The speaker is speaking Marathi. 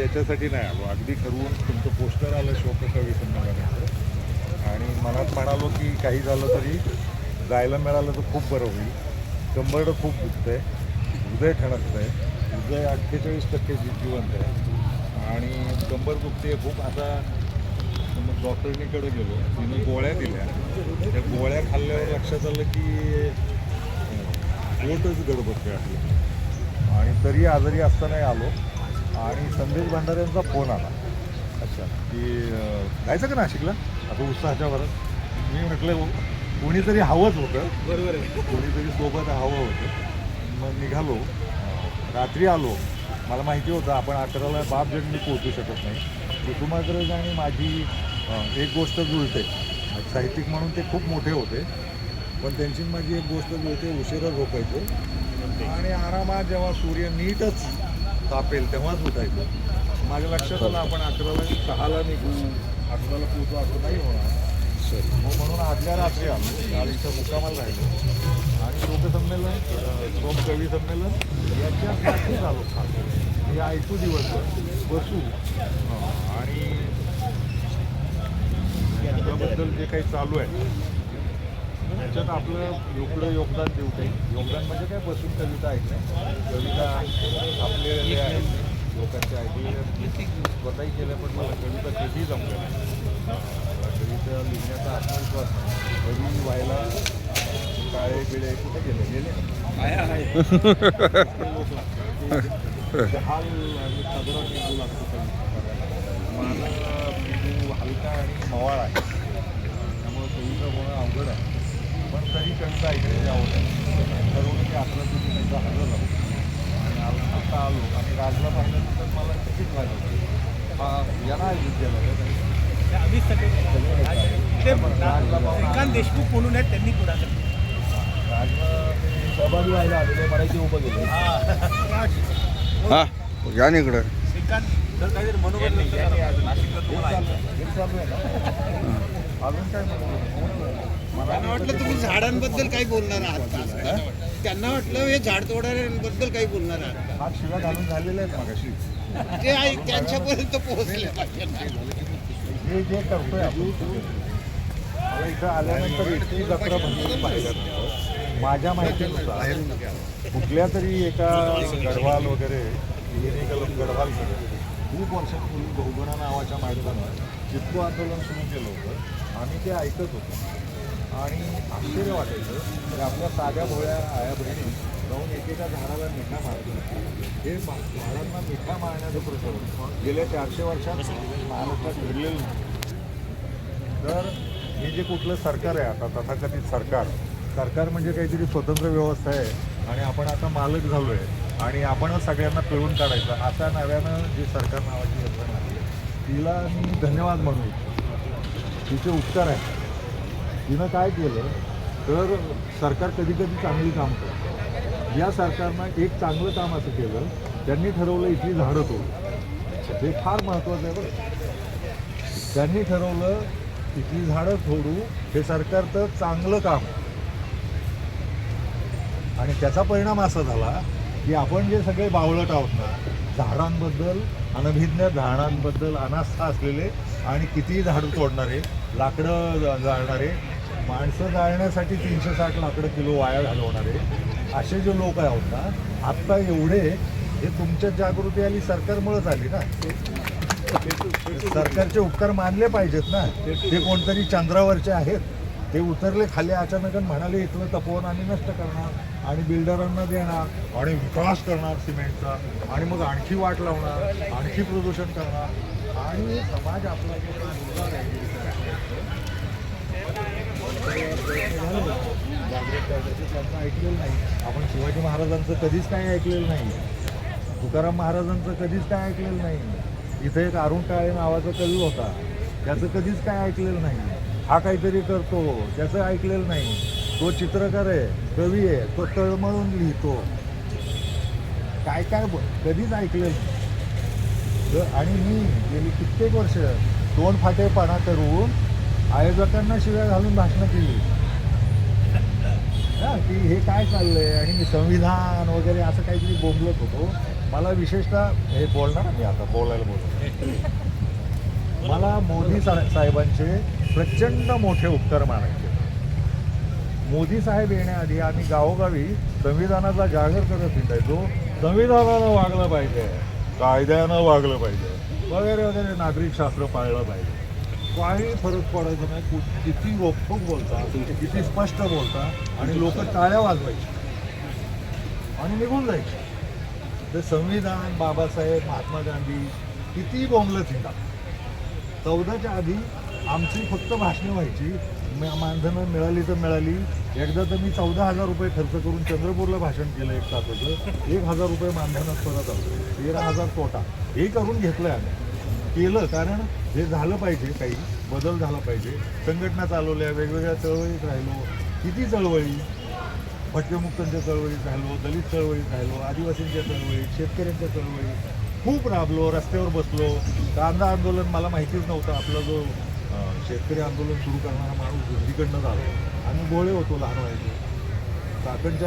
याच्यासाठी नाही आलो. अगदी ठरवून तुमचं पोस्टर आलं शोककवी संमेलनाचं. आणि मनात म्हणालो की काही झालं तरी जायला मिळालं तर खूप बरं होईल. कंबरडं खूप दुखतंय. हृदय ठणकतंय. हृदय अठ्ठेचाळीस टक्के जि- जिवंत आहे. आणि कंबर दुखते खूप. आता मग डॉक्टरनीकडे गेलो. तिने गोळ्या दिल्या. त्या गोळ्या खाल्ल्यावर लक्षात आलं की पोटच गडबड आपली आणि तरी आजारी असतानाही आलो. आणि संदेश भंडाऱ्यांचा फोन आला. अच्छा. की जायचं का नाशिकला? आता उत्साहाच्या भरात. मी म्हटलं कोणीतरी हवंच होतं. बरोबर आहे. कोणीतरी सोबत हवं होतं. मग निघालो. रात्री आलो. मला माहिती होतं आपण अकराला बाप जन्मी पोहोचू शकत नाही. कुसुमाग्रज आणि माझी एक गोष्ट जुळते. साहित्यिक म्हणून ते खूप मोठे होते. पण त्यांची माझी एक गोष्ट जुळते उशिरा झोपायचो. आणि आरामात जेव्हा सूर्य नीटच तापेल तेव्हाच उठायचं माझ्या लक्षात आलं आपण अकराला सहाला निघू. अकराला पोहोचू असं नाही होणार. मग म्हणून आदल्या रात्री आलो गाडीच्या मुक्कामाला राहिलो. आणि लोकसंमेलन अं, सोम कवी संमेलन याच्या आलो खास. हे ऐकू दिवस बसू. आणि त्याबद्दल जे काही चालू आहे त्याच्यात आपलं एवढं योगदान देऊ काही. योगदान म्हणजे काय? बसून कविता ऐकणे. कविता आपले आहेत. लोकांचे ऐकलेले स्वतःही केल्या पण मला कविता कधी जमल्या नाही. मला कविता लिहिण्याचा आत्मविश्वास. कवी व्हायला काळे बिळे कुठे गेले? गेले. आणि साधारण मेंदू लागतो माझा हलका आणि मवाळ आहे. त्यामुळे कविता होणं अवघड आहे. पण तरी कविता ऐकण्याची आवड आहे ठरवून की आपलं तुम्ही त्यांचा हजर राहू आणि आलो आता आलो. आणि राजला पाहिलं तर मला तिकीट व्हायला होतं. हा यांना विद्यालय. अमित सटे ते राजला पाहून श्रीकांत देशमुख म्हणून आहेत त्यांनी पुढाकार राजला ते सहभागी व्हायला आलेले मराठी उभं गेले. हा. या इकडं. श्रीकांत जर काहीतरी मनोबल नाशिकला तुम्हाला आहे. हे चालू आहे ना? अजून काय म्हणू? त्यांना वाटलं तुम्ही झाडांबद्दल काही बोलणार आहात? त्यांना वाटलं हे झाड तोडणाऱ्यांबद्दल काही बोलणार आहात हात शिव्या घालून आहेत मगाशी? ते आहे त्यांच्यापर्यंत पोहोचले पाहिजे ना. हे जे करतोय आपण मला इथं आल्यानंतर इतकी जत्रा भरपूर पाहिजे माझ्या माहितीनुसार कुठल्या तरी एका गढवाल वगैरे गढवाल खूप वर्षापूर्वी बहुगुणा नावाच्या माणसानं जितकं आंदोलन सुरू केलं होतं आम्ही ते ऐकत होतो. आणि आश्चर्य वाटायचं की आपल्या साध्या भोळ्या आया बहिणी जाऊन एकेका झाडाला मिठा मारतात हे झाडांना मिठा मारण्याचं प्रचलन गेल्या चारशे वर्षात महाराष्ट्रात घडलेलं नाही. तर हे जे कुठलं सरकार आहे आता तथाकथित सरकार सरकार म्हणजे काहीतरी स्वतंत्र व्यवस्था आहे आणि आपण आता मालक झालो आहे आणि आपणच सगळ्यांना पिळून काढायचं. आता नव्यानं जे सरकार नावाची यंत्रणा तिला मी धन्यवाद म्हणू. इच्छितो तिचे उपचार आहे तिनं काय केलं तर सरकार कधी कधी चांगली काम करतं. या सरकारनं एक चांगलं काम असं केलं त्यांनी ठरवलं इथली झाडं तोडू. हे फार महत्त्वाचं आहे बरं. त्यांनी ठरवलं इथली झाडं तोडू हे सरकारचं चांगलं काम. आणि त्याचा परिणाम असा झाला की आपण जे सगळे बावळट आहोत ना झाडांबद्दल अनभिज्ञ झाडांबद्दल अनास्था असलेले आणि कितीही झाडं तोडणारे लाकडं जा- जाळणारे माणसं जाळण्यासाठी तीनशे साठ लाकडं किलो वाया घालवणारे असे जे लोक आहोत ना आत्ता एवढे हे तुमच्या जागृती आली सरकारमुळेच आली ना. सरकारचे उपकार मानले पाहिजेत ना. ते कोणतरी चंद्रावरचे आहेत. ते उतरले खाली अचानक म्हणाले इथलं तपोवन आणि नष्ट करणार. आणि बिल्डरांना देणार आणि विकास करणार सिमेंटचा आणि मग आणखी वाट लावणार आणखी प्रदूषण करणार आणि समाज आपला जागृत ऐकलेलं नाही आपण शिवाजी महाराजांचं कधीच काय ऐकलेलं नाही. तुकाराम महाराजांचं कधीच काय ऐकलेलं नाही. इथे एक अरुण काळे नावाचा कवी होता. त्याचं कधीच काय ऐकलेलं नाही. हा काहीतरी करतो त्याचं ऐकलेलं नाही. तो चित्रकार आहे कवी आहे तो तळमळून लिहितो. काय काय कधीच ऐकलं नाही. आणि मी गेली कित्येक वर्ष दोन फाटेपणा करून आयोजकांना शिव्या घालून भाषणं केली. हा, की हे काय चाललंय? आणि मी संविधान वगैरे असं काहीतरी बोंबलत होतो. मला विशेषतः हे बोलणार मी आता बोलायला बोलतो मला मोदी साहेबांचे प्रचंड मोठे उपकार मानायचे. मोदी साहेब येण्याआधी आम्ही गावोगावी संविधानाचा जागर करत हिंडायचो संविधानानं वागलं पाहिजे कायद्यानं वागलं पाहिजे वगैरे वगैरे नागरिक शास्त्र पाळलं पाहिजे. काही फरक पडायचा नाही. कु- किती रोखोक बोलता किती स्पष्ट बोलता आणि लोक टाळ्या वाजवायची आणि निघून जायचे. ते संविधान बाबासाहेब महात्मा गांधी किती बोंबलं थिंडा चौदाच्या आधी आमची फक्त भाषणं व्हायची मानधनं मिळाली तर मिळाली. एकदा तर मी चौदा हजार रुपये खर्च करून चंद्रपूरला भाषण केलं एक तासाचं एक हजार रुपये मानधनात परत आलो. तेरा हजार तोटा. हे करून घेतलं आम्ही. केलं कारण हे झालं पाहिजे काही. बदल झाला पाहिजे. संघटना चालवल्या वेगवेगळ्या चळवळीत राहिलो. किती चळवळी? भटकेमुक्तांच्या चळवळीत राहिलो दलित चळवळीत राहिलो आदिवासींच्या चळवळीत शेतकऱ्यांच्या चळवळीत. खूप राबलो रस्त्यावर बसलो. कांदा आंदोलन मला माहितीच नव्हतं. आपला जो शेतकरी आंदोलन सुरू करणारा माणूस दुसरीकडनं झाला आम्ही गोळे होतो लहान व्हायचे चाकणच्या